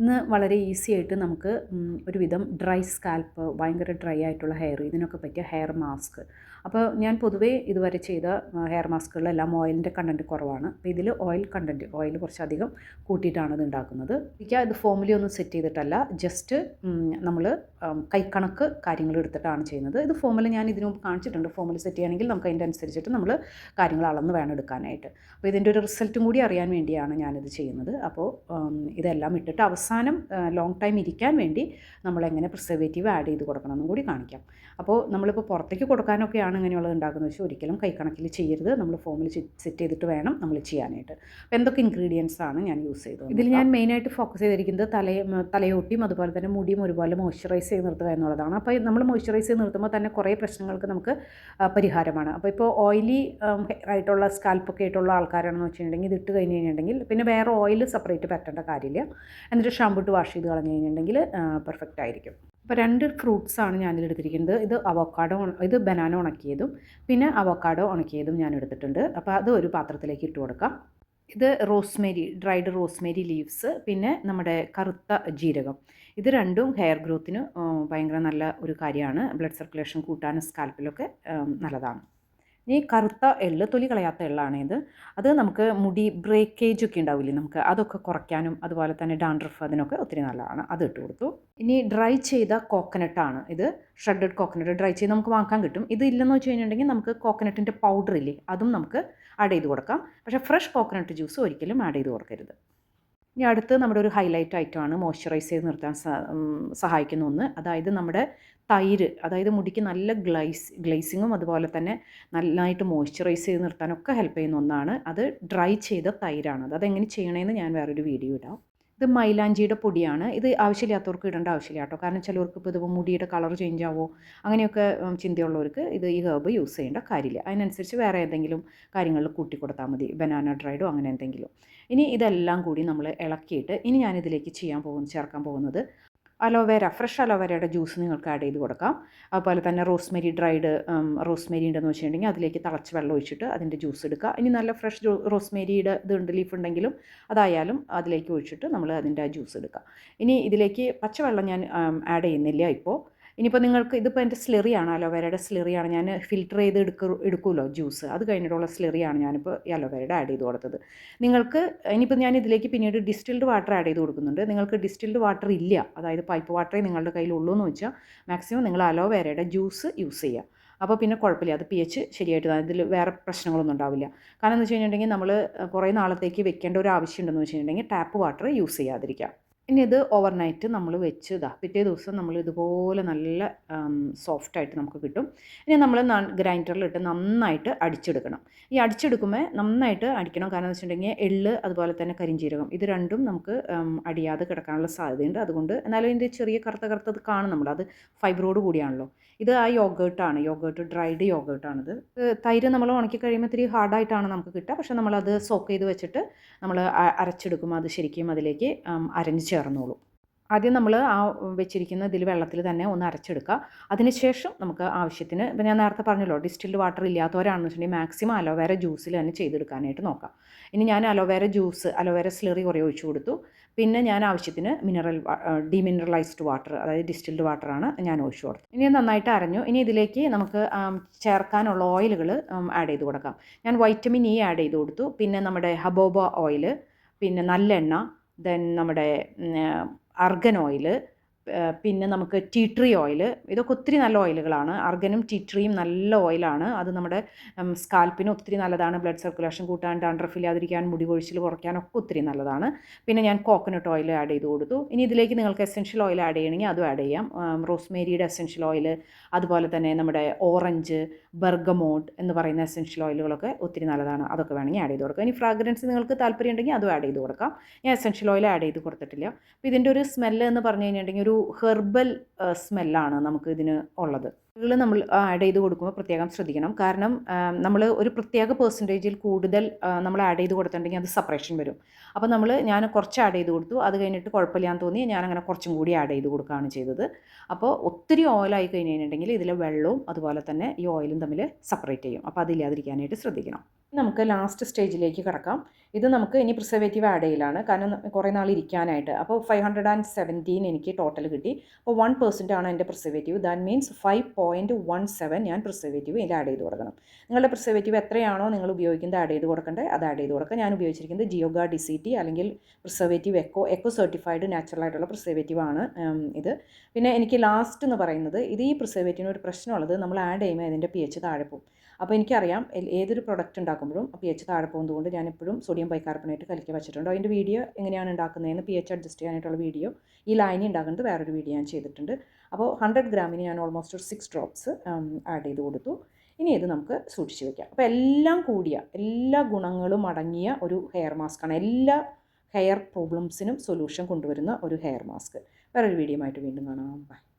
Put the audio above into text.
ഇന്ന് വളരെ ഈസി ആയിട്ട് നമുക്ക് ഒരുവിധം ഡ്രൈ സ്കാൽപ്പ് ഭയങ്കര ഡ്രൈ ആയിട്ടുള്ള ഹെയർ ഇതിനൊക്കെ പറ്റിയ ഹെയർ മാസ്ക് അപ്പോൾ ഞാൻ പൊതുവേ ഇതുവരെ ചെയ്ത ഹെയർ മാസ്കുകളിലെല്ലാം ഓയിലിന്റെ കണ്ടന്റ് കുറവാണ്. അപ്പോൾ ഇതിൽ ഓയിൽ കണ്ടന്റ് ഓയിൽ കുറച്ചധികം കൂട്ടിയിട്ടാണ് ഇത് ഉണ്ടാക്കുന്നത്. എനിക്ക് ഇത് ഫോമിലി ഒന്നും സെറ്റ് ചെയ്തിട്ടല്ല. ജസ്റ്റ് നമ്മൾ കൈക്കണക്ക് കാര്യങ്ങൾ എടുത്തിട്ടാണ് ചെയ്യുന്നത്. ഇത് ഫോമിൽ ഞാൻ ഇതിനു മുമ്പ് കാണിച്ചിട്ടുണ്ട്. ഫോമിൽ സെറ്റ് ചെയ്യുകയാണെങ്കിൽ നമുക്ക് അതിന്റെ അനുസരിച്ചിട്ട് നമ്മൾ കാര്യങ്ങൾ അളന്ന് വേണം എടുക്കാനായിട്ട്. അപ്പോൾ ഇതിന്റെ ഒരു റിസൾട്ടും കൂടി അറിയാൻ വേണ്ടിയാണ് ഞാനിത് ചെയ്യുന്നത്. അപ്പോൾ ഇതെല്ലാം ഇട്ടിട്ട് അവസാനം ലോങ് ടൈം ഇരിക്കാൻ വേണ്ടി നമ്മൾ എങ്ങനെ പ്രിസർവേറ്റീവ് ആഡ് ചെയ്ത് കൊടുക്കണം എന്നും കൂടി കാണിക്കാം. അപ്പോൾ നമ്മളിപ്പോൾ പുറത്തേക്ക് കൊടുക്കാനൊക്കെയാണ് ഇങ്ങനെയുള്ളത് ഉണ്ടാക്കുന്നത്. വെച്ചാൽ ഒരിക്കലും കൈക്കണക്കിൽ ചെയ്യരുത്. നമ്മൾ ഫോമിൽ സെറ്റ് ചെയ്തിട്ട് വേണം നമ്മൾ ചെയ്യാനായിട്ട്. അപ്പോൾ എന്തൊക്കെ ഇൻഗ്രീഡിയൻസ് ആണ് ഞാൻ യൂസ് ചെയ്തത്? ഇതിൽ ഞാൻ മെയിനായിട്ട് ഫോക്കസ് ചെയ്തിരിക്കുന്നത് തലയും തലയോട്ടിയും അതുപോലെ തന്നെ മുടിയും ഒരുപോലെ മോയ്സ്ചറൈസ് ചെയ്ത് നിർത്തുക എന്നുള്ളതാണ്. അപ്പോൾ നമ്മൾ മോയ്സ്ചറൈസ് ചെയ്ത് നിർത്തുമ്പോൾ തന്നെ കുറേ പ്രശ്നങ്ങൾക്ക് നമുക്ക് പരിഹാരമാണ്. അപ്പോൾ ഇപ്പോൾ ഓയിലി ആയിട്ടുള്ള സ്കാൽപ്പൊക്കെ ആയിട്ടുള്ള ആൾക്കാരാണെന്ന് വെച്ചിട്ടുണ്ടെങ്കിൽ ഇതിട്ട് കഴിഞ്ഞ് കഴിഞ്ഞിട്ടുണ്ടെങ്കിൽ പിന്നെ വേറെ ഓയിൽ സെപ്പറേറ്റ് പറ്റേണ്ട കാര്യമില്ല. എന്നിട്ട് ഷാമ്പു ഇട്ട് വാഷ് ചെയ്ത് കളഞ്ഞു കഴിഞ്ഞിട്ടുണ്ടെങ്കിൽ പെർഫെക്റ്റ് ആയിരിക്കും. അപ്പോൾ രണ്ട് ഫ്രൂട്ട്സാണ് ഞാനിത് എടുത്തിരിക്കുന്നത്. ഇത് അവക്കാഡോ ഇത് ബനാന ഉണക്കിയതും പിന്നെ അവക്കാഡോ ഉണക്കിയതും ഞാൻ എടുത്തിട്ടുണ്ട്. അപ്പോൾ അത് ഒരു പാത്രത്തിലേക്ക് ഇട്ട് കൊടുക്കാം. ഇത് റോസ്മേരി ഡ്രൈഡ് റോസ്മേരി ലീവ്സ് പിന്നെ നമ്മുടെ കറുത്ത ജീരകം. ഇത് രണ്ടും ഹെയർ ഗ്രോത്തിന് ഭയങ്കര നല്ല ഒരു കാര്യമാണ്. ബ്ലഡ് സർക്കുലേഷൻ കൂട്ടാനും സ്കാൽപ്പിലൊക്കെ നല്ലതാണ്. ഇനി കറുത്ത എള്ള് തൊലി കളയാത്ത എള്ളാണിത് അത് നമുക്ക് മുടി ബ്രേക്കേജ് ഒക്കെ ഉണ്ടാവില്ലേ നമുക്ക്? അതൊക്കെ കുറയ്ക്കാനും അതുപോലെ തന്നെ ഡാൻഡ്രഫ് അതിനൊക്കെ ഒത്തിരി നല്ലതാണ്. അത് ഇട്ട് കൊടുത്തു. ഇനി ഡ്രൈ ചെയ്ത കോക്കനട്ടാണ് ഇത്. ഷ്രെഡഡ് കോക്കനട്ട് ഡ്രൈ ചെയ്ത് നമുക്ക് വാങ്ങാൻ കിട്ടും. ഇത് ഇല്ലെന്ന് വെച്ച് കഴിഞ്ഞിട്ടുണ്ടെങ്കിൽ നമുക്ക് കോക്കനട്ടിന്റെ പൗഡർ ഇല്ലേ അതും നമുക്ക് ആഡ് ചെയ്ത് കൊടുക്കാം. പക്ഷേ ഫ്രഷ് കോക്കനട്ട് ജ്യൂസ് ഒരിക്കലും ആഡ് ചെയ്ത് കൊടുക്കരുത്. ഇനി അടുത്ത് നമ്മുടെ ഒരു ഹൈലൈറ്റ് ആയിട്ടാണ് മോയ്സ്ചറൈസ് ചെയ്ത് നിർത്താൻ സഹായിക്കുന്ന ഒന്ന്. അതായത് നമ്മുടെ തൈര് അതായത് മുടിക്ക് നല്ല ഗ്ലൈസ് ഗ്ലേസിങ്ങും അതുപോലെ തന്നെ നന്നായിട്ട് മോയ്സ്ചറൈസ് ചെയ്ത് നിർത്താനൊക്കെ ഹെൽപ്പ് ചെയ്യുന്ന ഒന്നാണ്. അത് ഡ്രൈ ചെയ്ത തൈരാണ്. അത് അതെങ്ങനെ ചെയ്യണമെന്ന് ഞാൻ വേറൊരു വീഡിയോ ഇടാം. ഇത് മൈലാഞ്ചിയുടെ പൊടിയാണ്. ഇത് ആവശ്യമില്ലാത്തവർക്ക് ഇടേണ്ട ആവശ്യമില്ല കേട്ടോ. കാരണം ചിലവർക്ക് ഇപ്പോൾ ഇതിപ്പോൾ മുടിയുടെ കളർ ചേഞ്ച് ആവോ അങ്ങനെയൊക്കെ ചിന്തയുള്ളവർക്ക് ഇത് ഈ ഹേർബ് യൂസ് ചെയ്യേണ്ട കാര്യമില്ല. അതിനനുസരിച്ച് വേറെ എന്തെങ്കിലും കാര്യങ്ങളിൽ കൂട്ടി കൊടുത്താൽ മതി. ബനാന ഡ്രൈഡോ അങ്ങനെ എന്തെങ്കിലും. ഇനി ഇതെല്ലാം കൂടി നമ്മൾ ഇളക്കിയിട്ട് ഇനി ഞാനിതിലേക്ക് ചെയ്യാൻ പോകുന്ന ചേർക്കാൻ പോകുന്നത് അലോവേര ഫ്രഷ് അലോവേരയുടെ ജ്യൂസ് നിങ്ങൾക്ക് ആഡ് ചെയ്ത് കൊടുക്കാം. അതുപോലെ തന്നെ റോസ്മെരി ഡ്രൈഡ് റോസ്മെരി ഉണ്ടെന്ന് വെച്ചിട്ടുണ്ടെങ്കിൽ അതിലേക്ക് തിളച്ച് വെള്ളം ഒഴിച്ചിട്ട് അതിന്റെ ജ്യൂസ് എടുക്കുക. ഇനി നല്ല ഫ്രഷ് റോസ്മെരിയുടെ ഇതുണ്ട് ലീഫ് ഉണ്ടെങ്കിലും അതായാലും അതിലേക്ക് ഒഴിച്ചിട്ട് നമ്മൾ അതിന്റെ ജ്യൂസ് എടുക്കുക. ഇനി ഇതിലേക്ക് പച്ചവെള്ളം ഞാൻ ആഡ് ചെയ്യുന്നില്ല ഇപ്പോൾ. ഇനിയിപ്പോൾ നിങ്ങൾക്ക് ഇതിപ്പോൾ എന്റെ സ്ലെറിയാണ് അലോവേരയുടെ സ്ലെറിയാണ് ഞാൻ ഫിൽറ്റർ ചെയ്ത് എടുക്കു എടുക്കുമല്ലോ ജ്യൂസ് അത് കഴിഞ്ഞിട്ടുള്ള സ്ലെറിയാണ് ഞാനിപ്പോൾ ഈ അലോവേരയുടെ ആഡ് ചെയ്ത് കൊടുത്തത്. നിങ്ങൾക്ക് ഇനിയിപ്പോൾ ഞാൻ ഇതിലേക്ക് പിന്നീട് ഡിസ്റ്റിൽഡ് വാട്ടർ ആഡ് ചെയ്ത് കൊടുക്കുന്നുണ്ട്. നിങ്ങൾക്ക് ഡിസ്റ്റിൽഡ് വാട്ടർ ഇല്ല അതായത് പൈപ്പ് വാട്ടറേ നിങ്ങളുടെ കയ്യിലുള്ളൂ എന്ന് വെച്ചാൽ മാക്സിമം നിങ്ങൾ അലോവേരയുടെ ജ്യൂസ് യൂസ് ചെയ്യുക അപ്പോൾ പിന്നെ കുഴപ്പമില്ല അത് പി എച്ച് ശരിയായിട്ട് അതിൽ വേറെ പ്രശ്നങ്ങളൊന്നും ഉണ്ടാവില്ല. കാരണം എന്ന് വെച്ച് കഴിഞ്ഞിട്ടുണ്ടെങ്കിൽ നമ്മൾ കുറേ നാളത്തേക്ക് വെക്കേണ്ട ഒരു ആവശ്യമുണ്ടെന്ന് വെച്ചിട്ടുണ്ടെങ്കിൽ ടാപ്പ് വാട്ടർ യൂസ് ചെയ്യാതിരിക്കുക ഇനി ഇത് ഓവർനൈറ്റ് നമ്മൾ വെച്ച് ഇതാ. പിറ്റേ ദിവസം നമ്മൾ ഇതുപോലെ നല്ല സോഫ്റ്റായിട്ട് നമുക്ക് കിട്ടും. ഇനി നമ്മൾ ഗ്രൈൻഡറിലിട്ട് നന്നായിട്ട് അടിച്ചെടുക്കണം. ഈ അടിച്ചെടുക്കുമ്പോൾ നന്നായിട്ട് അടിക്കണം. കാരണം എന്ന് വെച്ചിട്ടുണ്ടെങ്കിൽ എള്ള് അതുപോലെ തന്നെ കരിഞ്ചീരകം ഇത് രണ്ടും നമുക്ക് അടിയാതെ കിടക്കാനുള്ള സാധ്യതയുണ്ട്. അതുകൊണ്ട് എന്നാലും ഇതിന്റെ ചെറിയ കറുത്ത കറുത്തത് കാണും നമ്മൾ അത് ഫൈബറോട് കൂടിയാണല്ലോ. ഇത് ആ യോഗേർട്ടാണ് യോഗേർട്ട് ഡ്രൈഡ് യോഗേർട്ടാണിത് തൈര് നമ്മൾ ഉണക്കി കഴിയുമ്പോൾ ഇത്തിരി ഹാർഡായിട്ടാണ് നമുക്ക് കിട്ടുക. പക്ഷേ നമ്മളത് സോക്ക് ചെയ്ത് വെച്ചിട്ട് നമ്മൾ അരച്ചെടുക്കുമ്പോൾ അത് ശരിക്കും അതിലേക്ക് അരഞ്ഞ് ചേർന്നോളും. ആദ്യം നമ്മൾ ആ വെച്ചിരിക്കുന്ന ഇതിൽ വെള്ളത്തിൽ തന്നെ ഒന്ന് അരച്ചെടുക്കുക. അതിനുശേഷം നമുക്ക് ആവശ്യത്തിന് ഇപ്പം ഞാൻ നേരത്തെ പറഞ്ഞല്ലോ ഡിസ്റ്റിൽഡ് വാട്ടർ ഇല്ലാത്തവരാണെന്ന് വെച്ചിട്ടുണ്ടെങ്കിൽ മാക്സിമം അലോവേര ജ്യൂസിൽ തന്നെ ചെയ്തെടുക്കാനായിട്ട് നോക്കാം. ഇനി ഞാൻ അലോവേര ജ്യൂസ് അലോവേര സ്ലറി കുറേ ഒഴിച്ചു കൊടുത്തു. പിന്നെ ഞാൻ ആവശ്യത്തിന് മിനറൽ ഡിമിനറലൈസ്ഡ് വാട്ടർ അതായത് ഡിസ്റ്റിൽഡ് വാട്ടറാണ് ഞാൻ ഒഴിച്ചു കൊടുത്തത്. ഇനി നന്നായിട്ട് അരഞ്ഞു. ഇനി ഇതിലേക്ക് നമുക്ക് ചേർക്കാനുള്ള ഓയിലുകൾ ആഡ് ചെയ്ത് കൊടുക്കാം. ഞാൻ വൈറ്റമിൻ ഇ ആഡ് ചെയ്ത് കൊടുത്തു. പിന്നെ നമ്മുടെ ഹബോബ ഓയിൽ പിന്നെ നല്ലെണ്ണ ദെൻ നമ്മുടെ അർഗൻ ഓയിൽ പിന്നെ നമുക്ക് ടീ ട്രീ ഓയിൽ ഇതൊക്കെ ഒത്തിരി നല്ല ഓയിലുകളാണ് അർഗനും ടീ ട്രീയും നല്ല ഓയിലാണ് അത് നമ്മുടെ സ്കാൽപ്പിന് ഒത്തിരി നല്ലതാണ്. ബ്ലഡ് സർക്കുലേഷൻ കൂട്ടാൻ ഡാൻഡ്രഫ് ഇല്ലാതിരിക്കാൻ മുടി കൊഴിച്ചിൽ കുറയ്ക്കാനൊക്കെ ഒത്തിരി നല്ലതാണ്. പിന്നെ ഞാൻ കോക്കനട്ട് ഓയിൽ ആഡ് ചെയ്ത് കൊടുത്തു. ഇനി ഇതിലേക്ക് നിങ്ങൾക്ക് എസെൻഷ്യൽ ഓയിൽ ആഡ് ചെയ്യണമെങ്കിൽ അതും ആഡ് ചെയ്യാം. റോസ്മേരിയുടെ എസെൻഷ്യൽ ഓയിൽ അതുപോലെ തന്നെ നമ്മുടെ ഓറഞ്ച് ബർഗമോട്ട് എന്ന് പറയുന്ന എസെൻഷ്യൽ ഓയിലുകളൊക്കെ ഒത്തിരി നല്ലതാണ്. അതൊക്കെ വേണമെങ്കിൽ ആഡ് ചെയ്ത് കൊടുക്കാം. ഇനി ഫ്രാഗ്രൻസ് നിങ്ങൾക്ക് താല്പര്യം ഉണ്ടെങ്കിൽ അതും ആഡ് ചെയ്ത് കൊടുക്കാം. ഞാൻ എസെൻഷ്യൽ ഓയിൽ ആഡ് ചെയ്ത് കൊടുത്തിട്ടില്ല. അപ്പോൾ ഇതിന്റെ ഒരു സ്മെല്ല് എന്ന് പറഞ്ഞു കഴിഞ്ഞിട്ടുണ്ടെങ്കിൽ ഒരു ഹെർബൽ സ്മെല്ലാണ് നമുക്ക് ഇതിന് ഉള്ളത്. നമ്മൾ ആഡ് ചെയ്ത് കൊടുക്കുമ്പോൾ പ്രത്യേകം ശ്രദ്ധിക്കണം. കാരണം നമ്മൾ ഒരു പ്രത്യേക പെർസെന്റേജിൽ കൂടുതൽ നമ്മൾ ആഡ് ചെയ്ത് കൊടുത്തിട്ടുണ്ടെങ്കിൽ അത് സെപ്പറേഷൻ വരും. അപ്പോൾ നമ്മൾ ഞാൻ കുറച്ച് ആഡ് ചെയ്ത് കൊടുത്തു. അത് കഴിഞ്ഞിട്ട് കുഴപ്പമില്ലാന്ന് തോന്നി ഞാൻ അങ്ങനെ കുറച്ചും കൂടി ആഡ് ചെയ്ത് കൊടുക്കുകയാണ് ചെയ്തത്. അപ്പോൾ ഒത്തിരി ഓയിലായി കഴിഞ്ഞ് കഴിഞ്ഞിട്ടുണ്ടെങ്കിൽ ഇതിലെ വെള്ളവും അതുപോലെ തന്നെ ഈ ഓയിലും തമ്മിൽ സെപ്പറേറ്റ് ചെയ്യും. അപ്പോൾ അതില്ലാതിരിക്കാനായിട്ട് ശ്രദ്ധിക്കണം. നമുക്ക് ലാസ്റ്റ് സ്റ്റേജിലേക്ക് കിടക്കാം. ഇത് നമുക്ക് ഇനി പ്രിസർവേറ്റീവ് ആഡ് ചെയ്യലാണ് കാരണം കുറേ നാൾ ഇരിക്കാനായിട്ട്. അപ്പോൾ ഫൈവ് ഹൺഡ്രഡ് ആൻഡ് സെവന്റീൻ എനിക്ക് ടോട്ടൽ കിട്ടി. അപ്പോൾ വൺ പെർസെന്റ് ആണ് എന്റെ preservative that means five point one seven ഞാൻ പ്രിസർവേറ്റീവ് ഇതിൽ ആഡ് ചെയ്ത് കൊടുക്കണം. നിങ്ങളുടെ പ്രിസർവേറ്റീവ് എത്രയാണോ നിങ്ങൾ ഉപയോഗിക്കുന്നത് ആഡ് ചെയ്ത് കൊടുക്കേണ്ടത് അത് ആഡ് ചെയ്ത് കൊടുക്കുക. ഞാൻ ഉപയോഗിച്ചിരിക്കുന്നത് ജിയോഗ ഡി സി ടി അല്ലെങ്കിൽ preservative eco eco certified natural ആയിട്ടുള്ള പ്രിസർവേറ്റീവ് ആണ് ഇത്. പിന്നെ എനിക്ക് ലാസ്റ്റ് എന്ന് പറയുന്നത് ഇത് ഈ പ്രിസർവേറ്റീവിന് ഒരു പ്രശ്നമുള്ളത്. നമ്മൾ ആഡ് ചെയ്യുമ്പോൾ ഇതിന്റെ പി എച്ച് താഴെ പോകും. അപ്പോൾ എനിക്കറിയാം ഏതൊരു പ്രൊഡക്റ്റ് ഉണ്ടാക്കുമ്പോഴും പി എച്ച് താഴെ പോകുന്നതുകൊണ്ട് ഞാൻ എപ്പോഴും സോഡിയം ബൈകാർബണേറ്റ് കലക്കി വെച്ചിട്ടുണ്ട്. അതിന്റെ വീഡിയോ എങ്ങനെയാണ് ഉണ്ടാക്കുന്നതെന്ന് പി എച്ച് അഡ്ജസ്റ്റ് ചെയ്യാനായിട്ടുള്ള വീഡിയോ ഈ ലൈനി ഉണ്ടാക്കുന്നത് വേറൊരു വീഡിയോ ഞാൻ ചെയ്തിട്ടുണ്ട്. അപ്പോൾ ഹൺഡ്രഡ് ഗ്രാമിന് ഞാൻ ഓൾമോസ്റ്റ് ഒരു സിക്സ് ഡ്രോപ്സ് ആഡ് ചെയ്ത് കൊടുത്തു. ഇനി ഇത് നമുക്ക് സൂക്ഷിച്ച് വെക്കാം. അപ്പോൾ എല്ലാം കൂടിയ എല്ലാ ഗുണങ്ങളും അടങ്ങിയ ഒരു ഹെയർ മാസ്കാണ് എല്ലാ ഹെയർ പ്രോബ്ലംസിനും സൊല്യൂഷൻ കൊണ്ടുവരുന്ന ഒരു ഹെയർ മാസ്ക് വേറൊരു വീഡിയോ ആയിട്ട് വീണ്ടും കാണാം. ബൈ